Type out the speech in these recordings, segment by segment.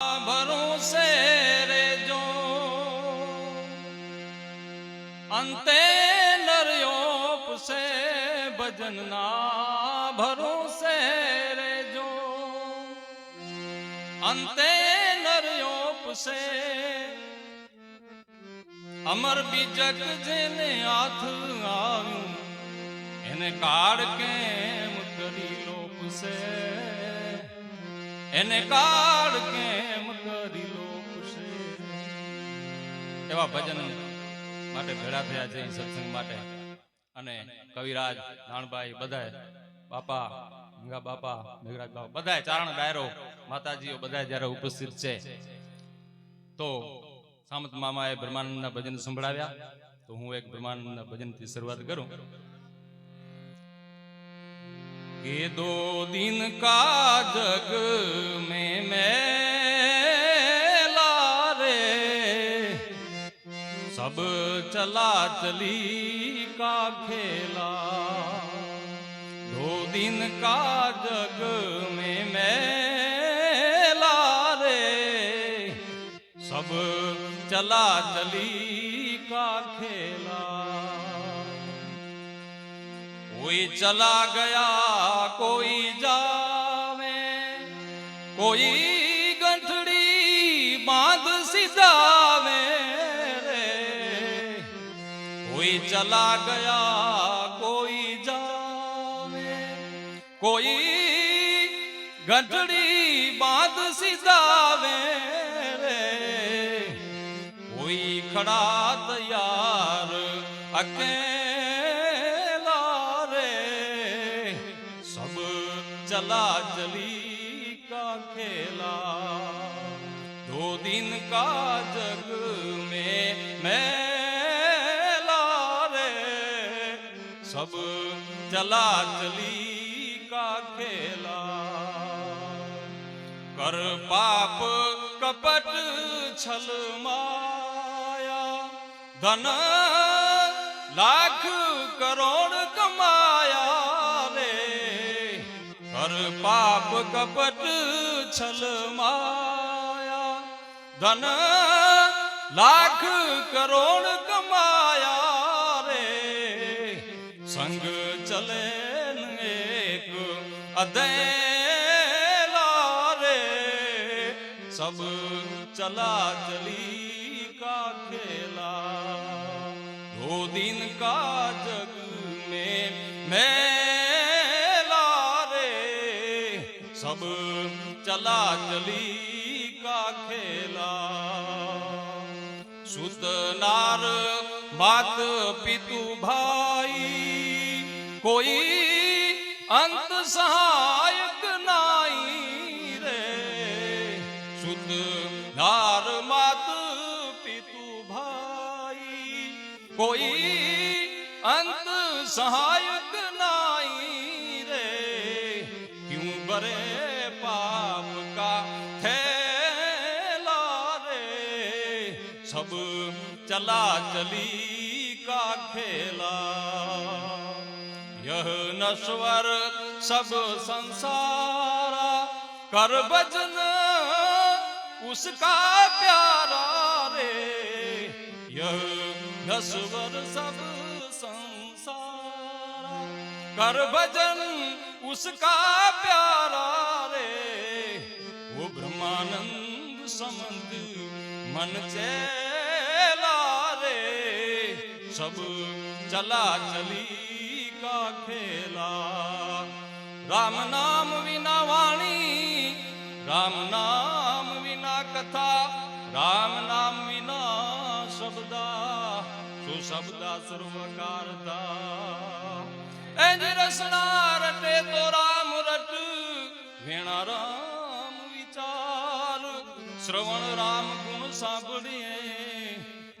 ભરોસે રેજો અંતે નર્યોપસે ભજનના ભરોસે રેજો અંતે નર્યોપસે અમર બીજક જેને હાથ આવ્યું, એને કાળ કેમ કરી લોપસે એને કાળ કેમ કરી લોપસે એવા ભજન માટે ભેળા થયા છે સત્સંગ માટે. અને કવિરાજ નાણભાઈ બધાય બાપા, ગંગા બાપા, મેઘરાજ બાપા બધાય ચારણ ડાયરો માતાજીઓ બધાય જ્યારે ઉપસ્થિત છે, તો સામત મામાએ બ્રહ્માનંદના ભજન સંભળાવ્યા. તો હું એક બ્રહ્માનંદના ભજનથી શરૂઆત કરું. ये दो दिन का जग में मेला रे सब चला चली का खेला दो दिन का जग में मेला रे सब चला चली का खेला કોઈ ચલા ગયા, કોઈ જાવે કોઈ ગંઠડી બાંધ સીધાવે કોઈ ચલા ગયા, કોઈ જાવે કોઈ ગંઠડી બાંધ સીધાવે કોઈ ખડા તૈયાર, અકે चला चली का खेला। दो दिन का जग में मेला रे। सब चला चली का खेला। कर पाप कपट छल माया। धन लाख પાપ કપટ છલ માયા, ધન લાખ કરોડ કમાયા રે. સંગ ચલે એક અદેલા રે. સબ ચલા ચલી કા ખેલા દો દિન કા જગ મે મેં चला चली का खेला सुत नार मात पितु भाई कोई अंत सहायक नाई रे सुत नार मात पितु भाई कोई अंत सहायक नाई सब चला चली का खेला यह नश्वर सब संसारा कर भजन उसका प्यारा रे यह नश्वर सब संसारा कर भजन उसका प्यारा रे वो ब्रह्मानंद समंद મન ચેલા રે, સબ ચલા ચલી કા ખેલા રામ નામ વિના વાણી, રામ નામ વિના કથા, રામ નામ વિના શબ્દા સુશબ્દા સર્વકારતા? એજ રસના રટે તો રામ રટ, વેણા રામ વિચાર, શ્રવણ રામ સાંભળીએ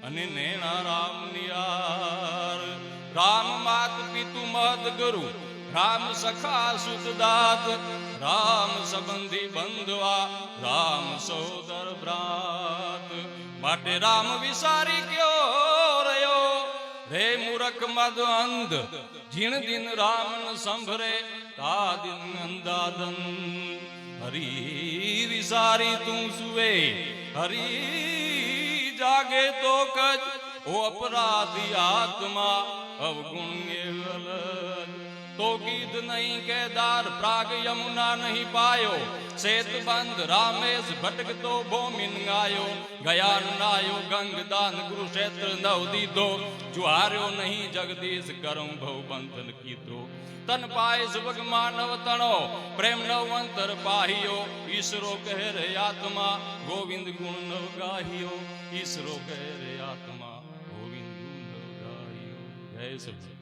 અને નેણા રામ નિયાર રામ માત પિતુ મહદ ગુરુ, રામ સખા સુખદાત રામ સંબંધી બંધવા, રામ સોદર ભ્રાત. માટે રામ વિસારી ગયો રહ્યો. રે મૂરખ મદ અંધ, જીણ દિન રામ સંભરે, તા દિન અંદાદન હરી વિસારી તું સુવે હરી જાગે તો કજ ઓ અપરાધી આત્મા અવગુણ તો ગીત નહીં કેદાર પ્રાગ યમુના નહીં પાયો શેત બંધ રામેશ ભટકતો ભોમિન ગાયો ગયાન નાયો ગંગદાન કુરુક્ષેત્ર નવ દીધો જુહાર્યો નહીં જગદીશ કરમ ભવ બંધન કીધો તન પાય સુભગ માનવ તણો પ્રેમ નવ અંતર પાહિયો ઈશરો કહે રે આત્મા ગોવિંદ ગુણ નવ ગાહિયો ઈશરો કહે રે આત્મા ગોવિંદ ગુણ નવ ગાહિયો જય સચિદાનંદ